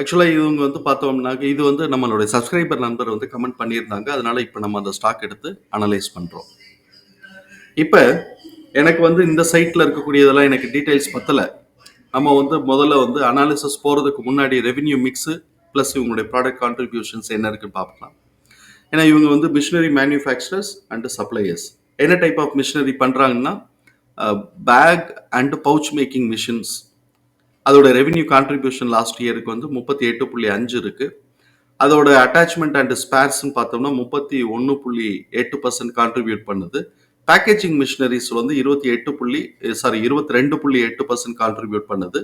ஆக்சுவலாக இவங்க வந்து பார்த்தோம்னாக்க இது வந்து நம்மளுடைய சப்ஸ்கிரைபர் நண்பர் வந்து கமெண்ட் பண்ணியிருந்தாங்க. அதனால இப்போ நம்ம அந்த ஸ்டாக் எடுத்து அனலைஸ் பண்ணுறோம் இப்போ எனக்கு வந்து இந்த சைட்டில் இருக்கக்கூடியதெல்லாம் எனக்கு டீட்டெயில்ஸ் பற்றலை நம்ம வந்து முதல்ல வந்து அனாலிசிஸ் போகிறதுக்கு முன்னாடி ரெவென்யூ மிக்ஸு ப்ளஸ் இவங்களுடைய ப்ராடக்ட் கான்ட்ரிபியூஷன்ஸ் என்ன இருக்குன்னு பார்க்கலாம். ஏன்னா இவங்க வந்து மிஷினரி மேனுஃபேக்சரர்ஸ் அண்டு சப்ளையர்ஸ் என்ன டைப் ஆஃப் மிஷினரி பண்ணுறாங்கன்னா pack and pouch making machines அதோட ரெவென்யூ கான்ட்ரிபியூஷன் லாஸ்ட் இயருக்கு வந்து முப்பத்தி எட்டு புள்ளி அஞ்சு இருக்கு. அதோட அட்டாச்மெண்ட் அண்ட் ஸ்பேர்ஸ்னு பார்த்தோம்னா முப்பத்தி ஒன்று புள்ளி எட்டு பர்சன்ட் கான்ட்ரிபியூட் பண்ணுது. பேக்கேஜிங் மிஷினரிஸ் வந்து இருபத்தி எட்டு புள்ளி சாரி இருபத்தி ரெண்டு புள்ளி எட்டு பர்சன்ட் கான்ட்ரிபியூட் பண்ணுது.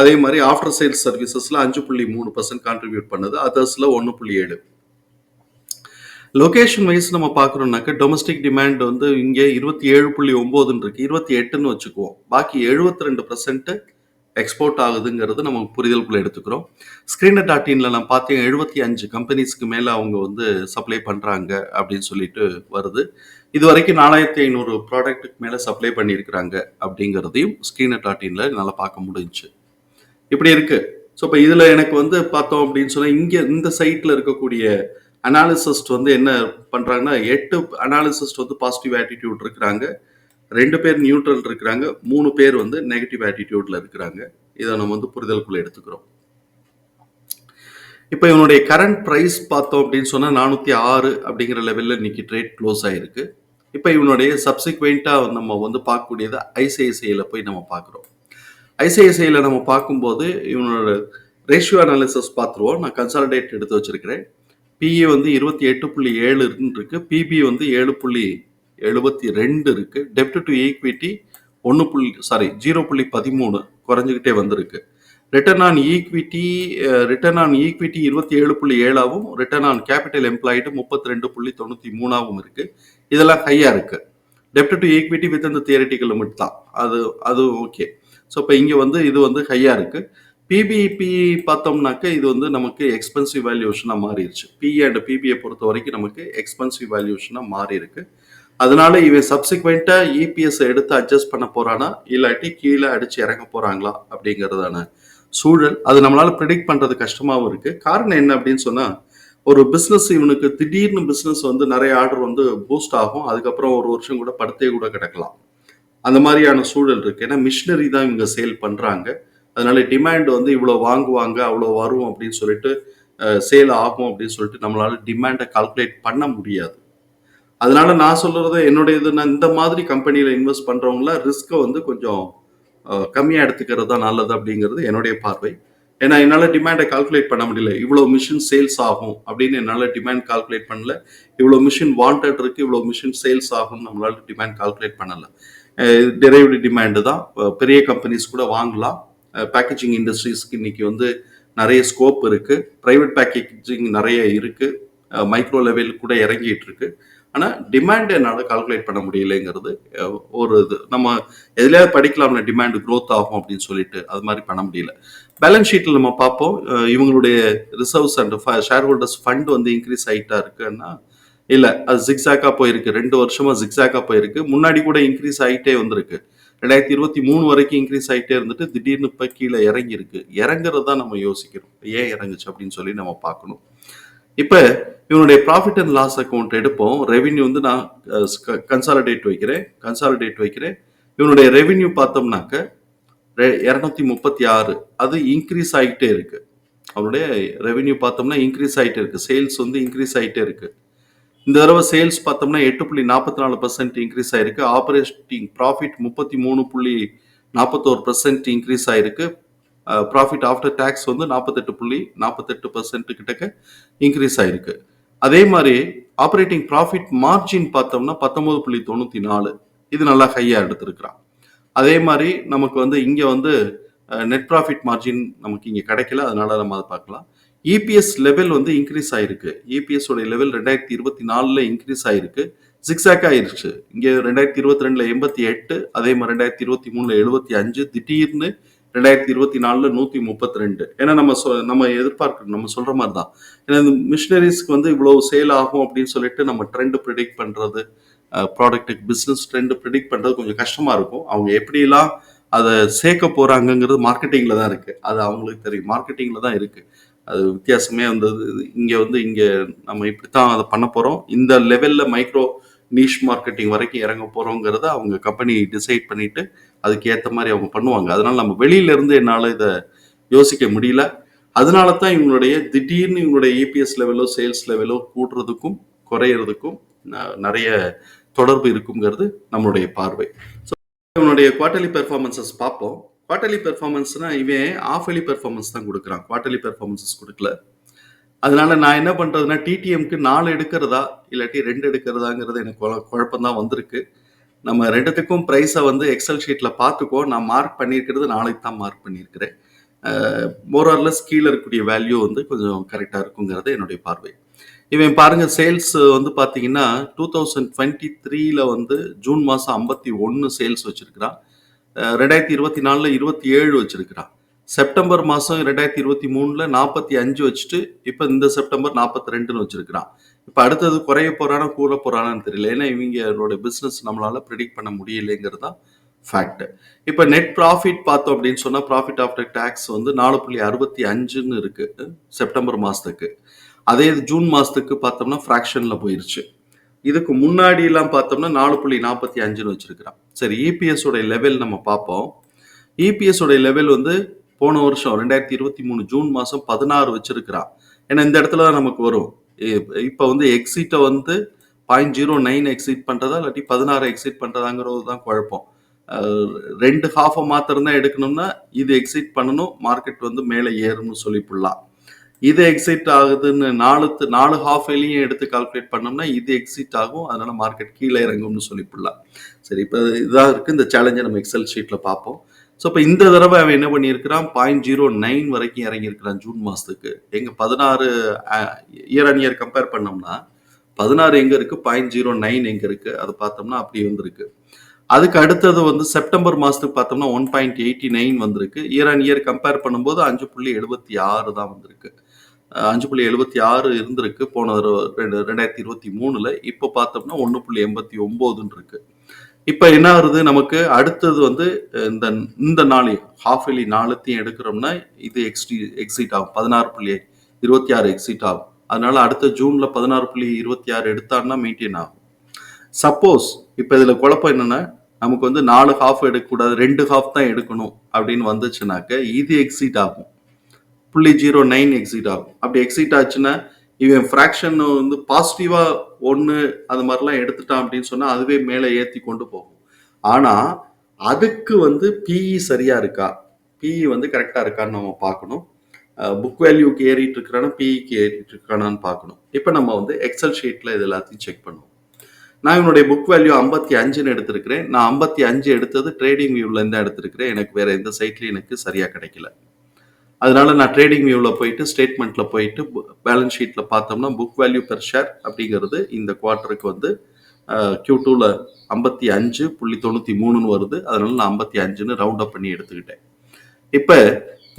அதே மாதிரி ஆஃப்டர் சேல்ஸ் சர்வீசஸ்ல அஞ்சு புள்ளி மூணு பர்சன்ட் கான்ட்ரிபியூட் பண்ணுது. அதர்ஸ்ல ஒன்று புள்ளி ஏழு. லொகேஷன் வைஸ் நம்ம பார்க்குறோம்னாக்க டொமஸ்டிக் டிமாண்ட் வந்து இங்கே இருபத்தி ஏழு புள்ளி ஒம்போதுன்னு இருக்கு. இருபத்தி எட்டுன்னு வச்சுக்குவோம். பாக்கி எழுபத்தி ரெண்டு பர்சன்ட்டு எக்ஸ்போர்ட் ஆகுதுங்கிறது நம்ம புரிதலுக்குள்ள எடுத்துக்கிறோம். ஸ்க்ரீனர் டாட் இன்ல நான் பார்த்தேன் எழுபத்தி அஞ்சு கம்பெனிஸ்க்கு மேலே அவங்க வந்து சப்ளை பண்ணுறாங்க அப்படின்னு சொல்லிட்டு வருது. இது வரைக்கும் நாலாயிரத்தி ஐநூறு ப்ராடக்ட்டுக்கு மேலே சப்ளை பண்ணியிருக்கிறாங்க அப்படிங்கிறதையும் ஸ்க்ரீனர் டாட் இன்ல என்னால் பார்க்க முடிஞ்சுச்சு இப்படி இருக்கு. ஸோ இப்போ இதில் எனக்கு வந்து பார்த்தோம் அப்படின்னு சொன்னால் இங்கே இந்த சைட்டில் இருக்கக்கூடிய அனாலிசிஸ்ட் வந்து என்ன பண்ணுறாங்கன்னா எட்டு அனாலிசிஸ்ட் வந்து பாசிட்டிவ் ஆட்டிடியூட் இருக்கிறாங்க. ரெண்டு பேர் நியூட்ரல் இருக்கிறாங்க மூணு பேர் வந்து நெகட்டிவ் ஆட்டிடியூட்ல இருக்கிறாங்க. இதை நம்ம வந்து புரிதலுக்குள்ள எடுத்துக்கிறோம். இப்போ இவனுடைய கரண்ட் ப்ரைஸ் பார்த்தோம் அப்படின்னு சொன்னால் நானூற்றி ஆறு அப்படிங்கிற லெவலில் இன்னைக்கு ட்ரேட் க்ளோஸ் ஆகிருக்கு இப்போ இவனுடைய சப்சிக்வெண்ட்டாக நம்ம வந்து பார்க்கக்கூடியது ஐசிஐசிஐயில் போய் நம்ம பார்க்குறோம். ஐசிஐசிஐயில் நம்ம பார்க்கும்போது இவனோட ரேஷியோ அனாலிசஸ் பார்த்துருவோம். நான் கன்சாலிடேட் எடுத்து வச்சிருக்கிறேன். பிஇ வந்து இருபத்தி எட்டு புள்ளி ஏழு இருக்கு. பிபி வந்து ஏழு புள்ளி எழுபத்தி ரெண்டு இருக்கு. டெப்ட் டு ஈக்விட்டி ஒன்று புள்ளி சாரி ஜீரோ புள்ளி பதிமூணு குறைஞ்சிக்கிட்டே வந்திருக்கு. Return on equity return on equity இருபத்தி ஏழு புள்ளி ஏழாவும் ரிட்டர்ன் ஆன் கேபிட்டல் எம்ப்ளாய்டு முப்பத்தி ரெண்டு புள்ளி தொண்ணூற்றி மூணாவும் இருக்கு. இதெல்லாம் ஹையாக இருக்கு. டெப்ட் டு ஈக்விட்டி வித் இந்த தியரிட்டிக்கல் லிமிட் தான். அது அது ஓகே ஸோ இப்போ இங்கே வந்து இது வந்து ஹையாக இருக்கு. பிபிபி பார்த்தோம்னாக்க இது வந்து நமக்கு எக்ஸ்பென்சிவ் வேல்யூஷனாக மாறிடுச்சு பிஇ அண்ட் பிபிஐ பொறுத்த வரைக்கும் நமக்கு எக்ஸ்பென்சிவ் வேல்யூஷனாக மாறி இருக்குது அதனால இவன் சப்சிக்வெண்ட்டாக இபிஎஸ் எடுத்து அட்ஜஸ்ட் பண்ண போறானா? இல்லாட்டி கீழே அடிச்சு இறங்க போறாங்களா? அப்படிங்கிறதான சூழல். அது நம்மளால ப்ரிடிக்ட் பண்றது கஷ்டமாகவும் இருக்கு. காரணம் என்ன அப்படின்னு சொன்னா ஒரு பிஸ்னஸ் இவனுக்கு திடீர்னு பிஸ்னஸ் வந்து நிறைய ஆர்டர் வந்து பூஸ்ட் ஆகும். அதுக்கப்புறம் ஒரு வருஷம் கூட படுத்தே கூட கிடக்கலாம். அந்த மாதிரியான சூழல் இருக்கு. ஏன்னா மிஷினரி தான் இவங்க சேல் பண்றாங்க. அதனால டிமாண்ட் வந்து இவ்வளோ வாங்குவாங்க அவ்வளோ வரும் அப்படின்னு சொல்லிட்டு சேல் ஆகும் அப்படின்னு சொல்லிட்டு நம்மளால டிமாண்டை கால்குலேட் பண்ண முடியாது. அதனால நான் சொல்றது என்னுடைய நான் இந்த மாதிரி கம்பெனியில் இன்வெஸ்ட் பண்றவங்களாம் ரிஸ்க்கை வந்து கொஞ்சம் கம்மியாக எடுத்துக்கிறது தான் நல்லது அப்படிங்கிறது என்னுடைய பார்வை. ஏன்னா என்னால் டிமாண்டை கால்குலேட் பண்ண முடியல. இவ்வளோ மிஷின் சேல்ஸ் ஆகும் அப்படின்னு என்னால் டிமாண்ட் கால்குலேட் பண்ணல. இவ்வளோ மிஷின் வாண்டட் இருக்கு இவ்வளோ மிஷின் சேல்ஸ் ஆகும் நம்மளால டிமாண்ட் கால்குலேட் பண்ணல. டெரைவ்டு டிமாண்டு தான். பெரிய கம்பெனிஸ் கூட வாங்கலாம். பேக்கேஜிங் இண்டஸ்ட்ரீஸ்க்கு இன்னைக்கு வந்து நிறைய ஸ்கோப் இருக்கு. ப்ரைவேட் பேக்கேஜிங் நிறைய இருக்கு. மைக்ரோ லெவல் கூட இறங்கிட்டு இருக்கு. ஆனால் டிமாண்ட் என்னால் கால்குலேட் பண்ண முடியலைங்கிறது ஒரு இது. நம்ம எதுலையாவது படிக்கலாம்ல டிமாண்ட் க்ரோத் ஆகும் அப்படின்னு சொல்லிட்டு அது மாதிரி பண்ண முடியல. பேலன்ஸ் ஷீட்டில் நம்ம பார்ப்போம். இவங்களுடைய reserves and share holders fund வந்து இன்க்ரீஸ் ஆகிட்டா இருக்குன்னா இல்லை அது ஜிக்ஸாக்காக போயிருக்கு. ரெண்டு வருஷமா ஜிக்ஸாக்காக போயிருக்கு. முன்னாடி கூட இன்க்ரீஸ் ஆகிட்டே வந்திருக்கு. ரெண்டாயிரத்தி இருபத்தி மூணு வரைக்கும் இன்க்ரீஸ் ஆகிட்டே இருந்துட்டு திடீர்னு இப்போ கீழே இறங்கியிருக்கு. இறங்குறது தான் நம்ம யோசிக்கிறோம். ஏன் இறங்குச்சு அப்படின்னு சொல்லி நம்ம பார்க்கணும். இப்போ இவனுடைய ப்ராஃபிட் அண்ட் லாஸ் அக்கௌண்ட் எடுப்போம். ரெவின்யூ வந்து நான் கன்சாலிடேட் வைக்கிறேன். கன்சாலிடேட் வைக்கிறேன். இவனுடைய ரெவின்யூ பார்த்தோம்னாக்க இரநூத்தி முப்பத்தி ஆறு. அது இன்க்ரீஸ் ஆகிட்டே இருக்கு. அவனுடைய ரெவின்யூ பார்த்தோம்னா இன்க்ரீஸ் ஆகிட்டே இருக்கு. சேல்ஸ் வந்து இன்க்ரீஸ் ஆகிட்டே இருக்கு. இந்த தடவை சேல்ஸ் பார்த்தோம்னா எட்டு புள்ளி நாற்பத்தி நாலு பர்சன்ட் இன்க்ரீஸ் ஆயிருக்கு. ஆப்ரேட்டிங் ப்ராஃபிட் முப்பத்தி மூணு புள்ளி நாற்பத்தோரு பர்சன்ட் இன்க்ரீஸ் ஆயிருக்கு. ப்ராஃபிட் ஆஃப்டர் டேக்ஸ் வந்து நாற்பத்தெட்டு புள்ளி நாற்பத்தெட்டு பர்சன்ட் கிட்டக்க இன்க்ரீஸ் ஆயிருக்கு. அதே மாதிரி ஆப்ரேட்டிங் ப்ராஃபிட் மார்ஜின் பார்த்தோம்னா பத்தொன்பது புள்ளி தொண்ணூற்றி நாலு. இது நல்லா ஹையாக எடுத்திருக்கிறான். அதே மாதிரி நமக்கு வந்து இங்கே வந்து நெட் ப்ராஃபிட் மார்ஜின் நமக்கு இங்கே கிடைக்கல அதனால நம்ம அதை பார்க்கலாம். இபிஎஸ் லெவல் வந்து இன்க்ரீஸ் ஆயிருக்கு. இபிஎஸ் உடைய லெவல் ரெண்டாயிரத்தி இருபத்தி நாலில் இன்க்ரீஸ் ஆயிருக்கு. சிக்ஸாக் ஆயிருச்சு. இங்கே ரெண்டாயிரத்தி இருபத்தி ரெண்டில் எண்பத்தி எட்டு அதே மாதிரி ரெண்டாயிரத்தி இருபத்தி மூணுல எழுபத்தி அஞ்சு. திடீர்னு ரெண்டாயிரத்தி இருபத்தி நாலில் நூற்றி முப்பத்தி ரெண்டு. ஏன்னா நம்ம சொ- நம்ம எதிர்பார்க்க நம்ம சொல்கிற மாதிரி தான் ஏன்னா இந்த மிஷினரிஸ்க்கு வந்து இவ்வளோ சேல் ஆகும் அப்படின்னு சொல்லிட்டு நம்ம ட்ரெண்ட் ப்ரிடிக்ட் பண்ணுறது ப்ராடக்ட்டுக்கு பிஸ்னஸ் ட்ரெண்டு ப்ரிடிக்ட் பண்ணுறது கொஞ்சம் கஷ்டமாக இருக்கும். அவங்க எப்படிலாம் அதை சேர்க்க போகிறாங்கங்கிறது மார்க்கெட்டிங்கில் தான் இருக்குது அது அவங்களுக்கு தெரியும். மார்க்கெட்டிங்கில் தான் இருக்குது அது வித்தியாசமே வந்தது இங்கே வந்து இங்கே நம்ம இப்படி தான் அதை பண்ண போகிறோம் இந்த லெவலில் மைக்ரோ நீஷ் மார்க்கெட்டிங் வரைக்கும் இறங்க போகிறோங்கிறத அவங்க கம்பெனி டிசைட் பண்ணிவிட்டு அதுக்கு மாதிரி அவங்க பண்ணுவாங்க. அதனால நம்ம வெளியிலேருந்து என்னால் இதை யோசிக்க முடியல. அதனால தான் இவங்களுடைய திடீர்னு இவங்களுடைய இபிஎஸ் லெவலோ சேல்ஸ் லெவலோ கூடுறதுக்கும் குறையிறதுக்கும் ந- நிறைய தொடர்பு இருக்குங்கிறது நம்மளுடைய பார்வை. ஸோ இவனுடைய குவார்டர்லி பெர்ஃபார்மன்சஸ் பார்ப்போம். குவார்டர்லி பெர்ஃபார்மன்ஸ்னா இவன் ஆஃப் எலி பெர்ஃபார்மன்ஸ் தான் கொடுக்குறான். குவார்டர்லி பெர்ஃபார்மன்சஸ் கொடுக்கல. அதனால நான் என்ன பண்ணுறதுனா டிடிஎம்க்கு நாலு எடுக்கிறதா இல்லாட்டி ரெண்டு எடுக்கிறதாங்கிறது எனக்கு குழப்பம் தான் வந்திருக்கு. நம்ம ரெண்டுத்துக்கும் ப்ரைஸை வந்து எக்ஸல் ஷீட்டில் பார்த்துக்கோ. நான் மார்க் பண்ணியிருக்கிறது நாளைக்கு தான் மார்க் பண்ணியிருக்கிறேன். மோரார்லெஸ் கீழே இருக்கக்கூடிய வேல்யூ வந்து கொஞ்சம் கரெக்டாக இருக்குங்கிறது என்னுடைய பார்வை. இவன் பாருங்கள் சேல்ஸ் வந்து பார்த்தீங்கன்னா டூ தௌசண்ட் டுவெண்ட்டி த்ரீல வந்து ஜூன் மாதம் ஐம்பத்தி ஒன்று சேல்ஸ் வச்சுருக்கிறான். ரெண்டாயிரத்தி இருபத்தி நாலில் இருபத்தி ஏழு வச்சுருக்கிறான். செப்டம்பர் மாதம் ரெண்டாயிரத்தி இருபத்தி மூணில் நாற்பத்தி அஞ்சு வச்சுட்டு இப்போ இந்த செப்டம்பர் நாற்பத்தி ரெண்டுன்னு வச்சுருக்கிறான். இப்போ அடுத்தது குறைய போகிறானா கூற போகிறானான்னு தெரியல. ஏன்னா இவங்களோட பிஸ்னஸ் நம்மளால் ப்ரிடிக்ட் பண்ண முடியலைங்கிறது தான் ஃபேக்ட் இப்போ நெட் ப்ராஃபிட் பார்த்தோம் அப்படின்னு சொன்னால் ப்ராஃபிட் ஆஃப்டர் டேக்ஸ் வந்து நாலு புள்ளி அறுபத்தி அஞ்சுன்னு இருக்குது செப்டம்பர் மாதத்துக்கு அதே இது ஜூன் மாதத்துக்கு பார்த்தோம்னா ஃப்ராக்ஷனில் போயிருச்சு. இதுக்கு முன்னாடியெல்லாம் பார்த்தோம்னா நாலு புள்ளி நாற்பத்தி அஞ்சுன்னு வச்சுருக்கிறான். சரி இபிஎஸ் உடைய லெவல் நம்ம பார்ப்போம். இபிஎஸ் உடைய லெவல் வந்து போன வருஷம் ரெண்டாயிரத்தி இருபத்தி மூணு ஜூன் மாதம் பதினாறு வச்சிருக்கிறான் ஏன்னா இந்த இடத்துல தான் நமக்கு வரும். இப்போ வந்து எக்ஸிட்டை வந்து பாயிண்ட் ஜீரோ நைன் எக்ஸிட் பண்ணுறதா இல்லாட்டி பதினாறு எக்ஸிட் பண்ணுறதாங்கிறது தான் குழப்பம். ரெண்டு ஹாஃபை மாத்திரம் தான் எடுக்கணும்னா இது எக்ஸிட் பண்ணணும் மார்க்கெட் வந்து மேலே ஏறும்னு சொல்லிவிடலாம் இது எக்ஸிட் ஆகுதுன்னு நாலு நாலு ஹாஃப்லையும் எடுத்து கால்குலேட் பண்ணோம்னா இது எக்ஸிட் ஆகும் அதனால மார்க்கெட் கீழே இறங்கும்னு சொல்லிவிடலாம் சரி இப்போ இதாக இருக்குது இந்த சேலஞ்சை நம்ம எக்ஸல் ஷீட்டில் பார்ப்போம். ஸோ இப்போ இந்த தடவை அவன் என்ன பண்ணியிருக்கிறான்? பாயிண்ட் ஜீரோ நைன் வரைக்கும் இறங்கியிருக்கிறான் ஜூன் மாதத்துக்கு எங்கள் பதினாறு இயர் அண்ட் இயர் கம்பேர் பண்ணோம்னா பதினாறு எங்கே இருக்குது பாயிண்ட் ஜீரோ நைன் எங்கே இருக்குது அதை பார்த்தோம்னா அப்படி வந்திருக்கு. அதுக்கு அடுத்தது வந்து செப்டம்பர் மாதத்துக்கு பார்த்தோம்னா ஒன் பாயிண்ட் எயிட்டி நைன் வந்திருக்கு. இயர் அண்ட் இயர் கம்பேர் பண்ணும்போது அஞ்சு புள்ளி எழுபத்தி ஆறு தான் வந்திருக்கு. அஞ்சு புள்ளி எழுபத்தி ஆறு இருந்திருக்கு. போன ரெண்டு- ரெண்டாயிரத்தி இருபத்தி மூணுல. இப்போ பார்த்தோம்னா ஒன்று புள்ளி எண்பத்தி ஒம்போதுன்னு இருக்குது இப்போ என்ன ஆகுது? நமக்கு அடுத்தது வந்து இந்த இந்த நாள் ஹாஃப் இலி நாளத்தையும் எடுக்கிறோம்னா இது எக்ஸ்டி எக்ஸிட் ஆகும். பதினாறு புள்ளி இருபத்தி ஆறு எக்ஸிட் ஆகும். அதனால அடுத்த ஜூன்ல பதினாறு புள்ளி இருபத்தி ஆறு எடுத்தான்னா மெயின்டைன் ஆகும். சப்போஸ் இப்போ இதுல குழப்பம் என்னன்னா நமக்கு வந்து நாலு ஹாஃப் எடுக்கக்கூடாது ரெண்டு ஹாஃப் தான் எடுக்கணும் அப்படின்னு வந்துச்சுனாக்க இது எக்ஸிட் ஆகும். புள்ளி ஜீரோ நைன் எக்ஸிட் ஆகும். அப்படி எக்ஸிட் ஆச்சுன்னா இவன் ஃப்ராக்ஷன் வந்து பாசிட்டிவா ஒன்று அது மாதிரிலாம் எடுத்துட்டான் அப்படின்னு சொன்னால் அதுவே மேலே ஏற்றி கொண்டு போகும். ஆனால் அதுக்கு வந்து பிஇ சரியா இருக்கா? பிஇ வந்து கரெக்டாக இருக்கான்னு நம்ம பார்க்கணும். புக் வேல்யூக்கு ஏறிட்டு இருக்கிறானா? பிஇக்கு ஏறிட்டு இருக்கானான்னு பார்க்கணும். இப்போ நம்ம வந்து எக்ஸல் ஷீட்டில் இது எல்லாத்தையும் செக் பண்ணுவோம். நான் என்னுடைய புக் வேல்யூ ஐம்பத்தி அஞ்சுன்னு எடுத்திருக்கிறேன். நான் ஐம்பத்தி அஞ்சு எடுத்தது ட்ரேடிங் வியூவில் இருந்து எடுத்திருக்கிறேன். எனக்கு வேற எந்த சைட்லையும் எனக்கு சரியாக கிடைக்கல. அதனால நான் ட்ரேடிங் வியூவில் போயிட்டு ஸ்டேட்மெண்ட்ல போயிட்டு பேலன்ஸ் ஷீட்ல பார்த்தோம்னா புக் வேல்யூ பெர் ஷேர் அப்படிங்கிறது இந்த குவார்ட்டருக்கு வந்து கியூ டூவில் ஐம்பத்தி அஞ்சு புள்ளி தொண்ணூற்றி மூணுன்னு வருது. அதனால நான் ஐம்பத்தி அஞ்சுன்னு ரவுண்ட் அப் பண்ணி எடுத்துக்கிட்டேன். இப்போ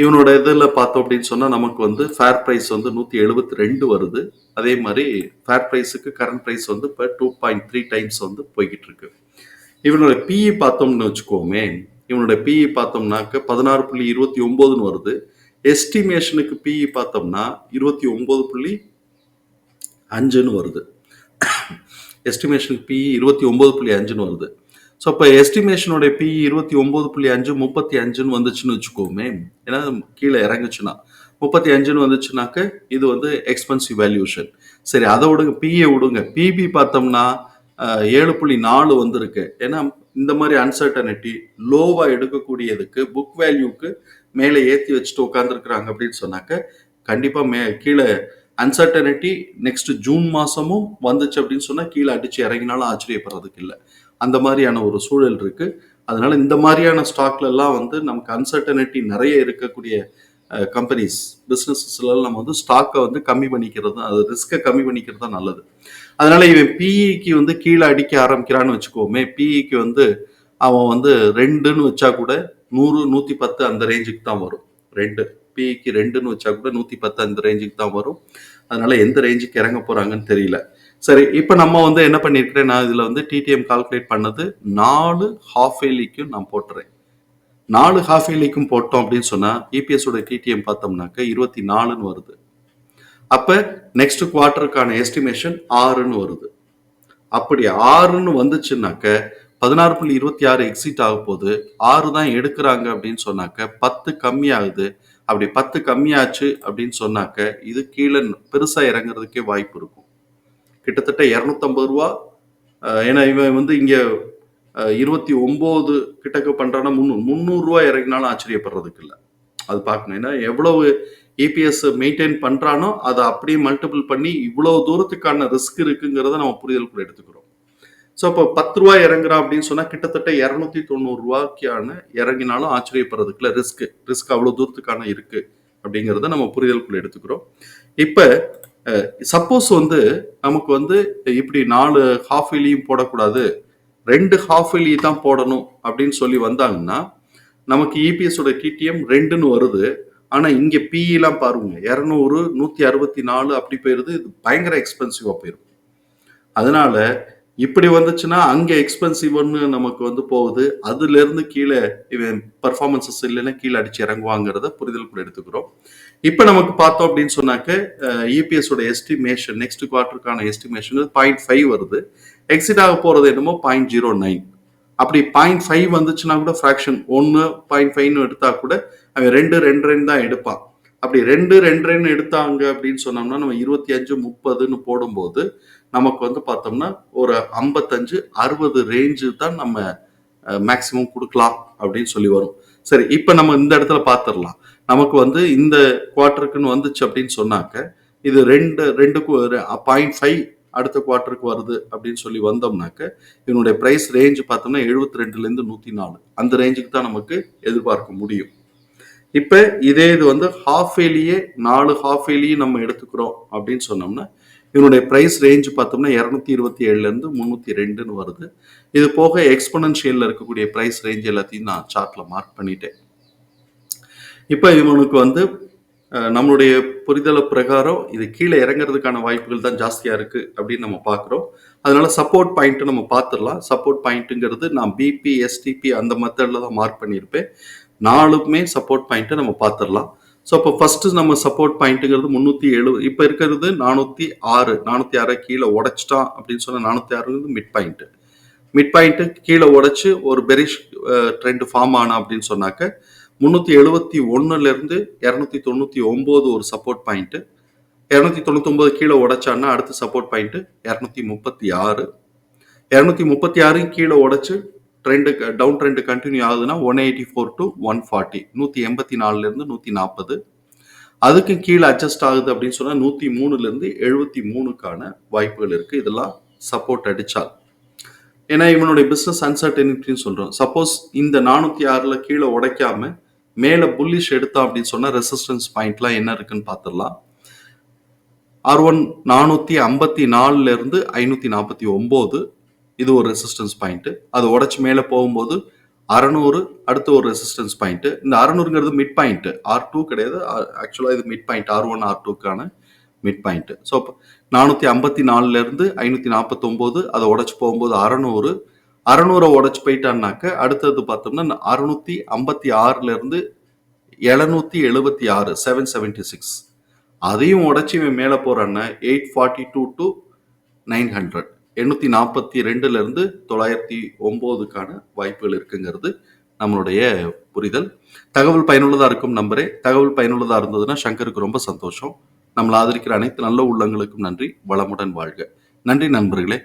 இவனோட இதில் பார்த்தோம் அப்படின்னு சொன்னால் நமக்கு வந்து ஃபேர் ப்ரைஸ் வந்து நூற்றி எழுபத்தி ரெண்டு வருது. அதே மாதிரி ஃபேர் ப்ரைஸுக்கு கரண்ட் ப்ரைஸ் வந்து இப்போ டூ பாயிண்ட் த்ரீ டைம்ஸ் வந்து போய்கிட்டு இருக்கு இவனோட பிஇ பார்த்தோம்னு வச்சுக்கோமே இவனோட பிஇ பார்த்தோம்னாக்க பதினாறு புள்ளி இருபத்தி ஒம்போதுன்னு வருது. எஸ்டிமேஷனுக்கு பிஇ பார்த்தோம்னா இருபத்தி ஒம்பது புள்ளி அஞ்சுன்னு வருது. எஸ்டிமேஷனுக்கு பிஇ இருபத்தி ஒம்பது புள்ளி அஞ்சுன்னு வருது. ஸோ இப்போ எஸ்டிமேஷனுடைய பிஇ இருபத்தி ஒம்பது புள்ளி அஞ்சு முப்பத்தி அஞ்சுன்னு வந்துச்சுன்னு வச்சுக்கோமே. ஏன்னா கீழே இறங்குச்சுன்னா. முப்பத்தி அஞ்சுன்னு வந்துச்சுனாக்க இது வந்து எக்ஸ்பென்சிவ் வேல்யூஷன் சரி அதை விடுங்க. பிஏ விடுங்க. பிபி பார்த்தோம்னா ஏழு புள்ளி நாலு வந்திருக்கு. ஏன்னா இந்த மாதிரி அன்சர்டனிட்டி லோவாக எடுக்கக்கூடியதுக்கு புக் வேல்யூக்கு மேலே ஏற்றி வச்சுட்டு உட்காந்துருக்குறாங்க அப்படின்னு சொன்னாக்க கண்டிப்பாக மே கீழே அன்சர்டனிட்டி நெக்ஸ்ட் ஜூன் மாதமும் வந்துச்சு அப்படின்னு சொன்னால் கீழே அடித்து இறங்கினாலும் ஆச்சரியப்படுறதுக்கு இல்லை. அந்த மாதிரியான ஒரு சூழல் இருக்குது அதனால் இந்த மாதிரியான ஸ்டாக்லெல்லாம் வந்து நமக்கு அன்சர்டனிட்டி நிறைய இருக்கக்கூடிய கம்பெனிஸ் பிஸ்னஸஸ்லாம் நம்ம வந்து ஸ்டாக்கை வந்து கம்மி பண்ணிக்கிறது தான் அது ரிஸ்க்கை கம்மி பண்ணிக்கிறது தான் நல்லது. அதனால் இவன் பிஇக்கு வந்து கீழே அடிக்க ஆரம்பிக்கிறான்னு வச்சுக்கோமே பிஇக்கு வந்து அவன் வந்து ரெண்டுன்னு வச்சா கூட நூறு நூற்றி பத்து அந்த ரேஞ்சுக்கு தான் வரும். ரெண்டு. பிஇக்கு ரெண்டுன்னு வச்சா கூட நூற்றி பத்து அந்த ரேஞ்சுக்கு தான் வரும். அதனால எந்த ரேஞ்சுக்கு இறங்க போறாங்கன்னு தெரியல. சரி இப்போ நம்ம வந்து என்ன பண்ணியிருக்கிறேன் நான் இதில் வந்து டிடிஎம் கால்குலேட் பண்ணது நாலு ஹாஃப் ஏலிக்கும் நான் போட்டுறேன். நாலு ஹாஃப் ஏலிக்கும் போட்டோம் அப்படின்னு சொன்னா EPS உடைய டிடிஎம் பார்த்தோம்னாக்க இருபத்தி நாலுன்னு வருது. அப்ப நெக்ஸ்ட் குவார்ட்டருக்கான எஸ்டிமேஷன் ஆறுன்னு வருது. அப்படி ஆறுன்னு வந்துச்சுன்னாக்க பதினாறு புள்ளி இருபத்தி ஆறு எக்ஸிட் ஆக போது ஆறு தான் எடுக்கிறாங்க அப்படின்னு சொன்னாக்க பத்து கம்மியாகுது. அப்படி பத்து கம்மியாச்சு அப்படின்னு சொன்னாக்க இது கீழே பெருசா இறங்குறதுக்கே வாய்ப்பு இருக்கும். கிட்டத்தட்ட இரநூத்தம்பது ரூபா ஏன்னா இவன் வந்து இங்க இருபத்தி ஒன்பது கிட்டக்க பண்ணுறான்னா முந்நூறு முந்நூறுரூவா இறங்கினாலும் ஆச்சரியப்படுறதுக்கு இல்லை. அது பார்க்கணும். ஏன்னா எவ்வளவு இபிஎஸ் மெயின்டைன் பண்றானோ அதை அப்படியே மல்டிபிள் பண்ணி இவ்வளவு தூரத்துக்கான ரிஸ்க் இருக்குங்கிறத நம்ம புரிதலுக்குள்ள எடுத்துக்கிறோம். ஸோ இப்போ பத்து ரூபா இறங்குறா அப்படின்னு சொன்னால் கிட்டத்தட்ட இரநூத்தி தொண்ணூறு ரூபாய்க்கான இறங்கினாலும் ஆச்சரியப்படுறதுக்குள்ள ரிஸ்க் ரிஸ்க் அவ்வளோ தூரத்துக்கான இருக்கு அப்படிங்கிறத நம்ம புரிதலுக்குள்ள எடுத்துக்கிறோம். இப்போ சப்போஸ் வந்து நமக்கு வந்து இப்படி நாலு ஹாஃப் இலியும் போடக்கூடாது ரெண்டு ஹாஃப் இலி தான் போடணும் அப்படின்னு சொல்லி வந்தாங்கன்னா நமக்கு இபிஎஸோட டிடிஎம் ரெண்டுன்னு வருது. ஆனால் இங்கே பிஇலாம் பாருங்க இரநூறு நூற்றி அறுபத்தி நாலு அப்படி போயிருது இது பயங்கர எக்ஸ்பென்சிவாக போயிடும் அதனால இப்படி வந்துச்சுன்னா அங்கே எக்ஸ்பென்சிவ்னு நமக்கு வந்து போகுது. அதுல இருந்து கீழே இவன் பர்ஃபார்மன்சஸ் இல்லைன்னா கீழே அடிச்சு இறங்குவாங்கிறத புரிதல் கூட எடுத்துக்கிறோம். இப்போ நமக்கு பார்த்தோம் அப்படின்னு சொன்னாக்க இபிஎஸ் உடைய எஸ்டிமேஷன் நெக்ஸ்ட் குவார்ட்டருக்கான எஸ்டிமேஷன் பாயிண்ட் ஃபைவ் வருது. எக்ஸிட் ஆக போகிறது என்னமோ பாயிண்ட் ஜீரோ நைன் அப்படி பாயிண்ட் ஃபைவ் வந்துச்சுன்னா கூட ஃப்ராக்ஷன் ஒன்று பாயிண்ட் ஃபைவ்னு எடுத்தா கூட அவன் ரெண்டு ரெண்டு ரெண்டு தான் எடுப்பான். அப்படி ரெண்டு ரெண்டு ரெண்டு எடுத்தாங்க அப்படின்னு சொன்னோம்னா நம்ம இருபத்தி அஞ்சு முப்பதுன்னு போடும்போது நமக்கு வந்து பார்த்தோம்னா ஒரு ஐம்பத்தஞ்சு அறுபது ரேஞ்சு தான் நம்ம மேக்சிமம் கொடுக்கலாம் அப்படின்னு சொல்லி வரும். சரி இப்போ நம்ம இந்த இடத்துல பார்த்துடலாம் நமக்கு வந்து இந்த குவார்ட்டருக்குன்னு வந்துச்சு அப்படின்னு சொன்னாக்க இது ரெண்டு ரெண்டுக்கு பாயிண்ட் ஃபைவ் அடுத்த குவார்ட்டருக்கு வருது அப்படின்னு சொல்லி வந்தோம்னாக்க இதனுடைய ப்ரைஸ் ரேஞ்ச் பார்த்தோம்னா எழுபத்தி ரெண்டுலேருந்து நூற்றி நாலு அந்த ரேஞ்சுக்கு தான் நமக்கு எதிர்பார்க்க முடியும். இப்போ இதே இது வந்து ஹாஃப் ஏலியே நாலு ஹாஃப் ஏலியும் நம்ம எடுத்துக்கிறோம் அப்படின்னு சொன்னோம்னா இதனுடைய ப்ரைஸ் ரேஞ்ச் பார்த்தோம்னா இரநூத்தி இருபத்தி ஏழுலேருந்து முந்நூற்றி ரெண்டுன்னு வருது. இது போக எக்ஸ்பனன்ஷியலில் இருக்கக்கூடிய ப்ரைஸ் ரேஞ்ச் எல்லாத்தையும் நான் சார்ட்டில் மார்க் பண்ணிட்டேன். இப்போ இவனுக்கு வந்து நம்மளுடைய புரிதல பிரகாரம் இது கீழே இறங்குறதுக்கான வாய்ப்புகள் தான் ஜாஸ்தியாக இருக்குது அப்படின்னு நம்ம பார்க்குறோம். அதனால சப்போர்ட் பாயிண்ட்டு நம்ம பார்த்துடலாம். சப்போர்ட் பாயிண்ட்டுங்கிறது நான் பிபி எஸ்டிபி அந்த மெத்தடில் தான் மார்க் பண்ணியிருப்பேன். நாலுமே சப்போர்ட் பாயிண்ட்டை நம்ம பார்த்துடலாம். ஸோ அப்போ ஃபர்ஸ்ட் நம்ம சப்போர்ட் பாயிண்ட்டுங்கிறது முந்நூற்றி எழுபது இப்போ இருக்கிறது நானூற்றி ஆறு. நானூற்றி ஆறை கீழே உடைச்சிட்டான் அப்படின்னு சொன்னால் நானூற்றி ஆறுங்கிறது மிட் பாயிண்ட்டு மிட் பாயிண்ட்டு கீழே உடச்சி ஒரு பெரிஷ் ட்ரெண்ட் ஃபார்ம் ஆனா அப்படின்னு சொன்னாக்க முந்நூற்றி எழுபத்தி ஒன்றுலேருந்து இரநூத்தி தொண்ணூற்றி ஒம்பது ஒரு சப்போர்ட் பாயிண்ட்டு இரநூத்தி தொண்ணூத்தொம்பது கீழே உடைச்சான்னா அடுத்த சப்போர்ட் பாயிண்ட்டு இரநூத்தி முப்பத்தி ஆறு. இரநூத்தி முப்பத்தி ஆறையும் கீழே உடைச்சு ட்ரெண்டு டவுன் ட்ரெண்டு கண்டினியூ ஆகுதுன்னா one eighty four to one forty நூற்றி எண்பத்தி நாலுலேருந்து நூற்றி நாற்பது. அதுக்கு கீழே அட்ஜஸ்ட் ஆகுது அப்படின்னு சொன்னால் நூற்றி மூணுலேருந்து எழுபத்தி மூணுக்கான வாய்ப்புகள் இருக்குது இதெல்லாம் சப்போர்ட் அடித்தால் ஏன்னா இவனுடைய பிஸ்னஸ் அன்சர்டனிட்டின்னு சொல்கிறோம் சப்போஸ் இந்த நானூற்றி ஆறில் கீழே உடைக்காம மேலே புல்லிஷ் எடுத்தான் அப்படின்னு சொன்னால் ரெசிஸ்டன்ஸ் பாயிண்ட்லாம் என்ன இருக்குன்னு பார்த்துடலாம். ஆர் ஒன் நானூற்றி ஐம்பத்தி நாலுலேருந்து ஐநூற்றி நாற்பத்தி ஒம்பது. இது ஒரு ரெசிஸ்டன்ஸ் பாயிண்ட்டு அது உடச்சி மேலே போகும்போது அறநூறு அடுத்து ஒரு ரெசிஸ்டன்ஸ் பாயிண்ட்டு இந்த அறநூறுங்கிறது மிட் பாயிண்ட்டு ஆர் டூ கிடையாது. ஆக்சுவலாக இது mid point R one R டூக்கான mid point so நானூற்றி ஐம்பத்தி நாலுலேருந்து ஐநூற்றி நாற்பத்தொம்போது அதை உடச்சி போகும்போது அறநூறு. அறநூறை உடச்சி போயிட்டான்னாக்க அடுத்தது பார்த்தோம்னா அறுநூற்றி ஐம்பத்தி ஆறுலேருந்து எழுநூற்றி எழுபத்தி ஆறு செவன் செவன்டி சிக்ஸ் அதையும் உடச்சி இவன் மேலே போகிறான்னா eight forty two to nine hundred எண்ணூற்றி நாற்பத்தி ரெண்டுலேருந்து தொள்ளாயிரத்தி ஒம்போதுக்கான வாய்ப்புகள் இருக்குங்கிறது நம்மளுடைய புரிதல். தகவல் பயனுள்ளதாக இருக்கும் நம்பரே தகவல் பயனுள்ளதாக இருந்ததுன்னா சங்கருக்கு ரொம்ப சந்தோஷம். நம்மளை ஆதரிக்கிற அனைத்து நல்ல உள்ளங்களுக்கும் நன்றி. வளமுடன் வாழ்க. நன்றி நண்பர்களே.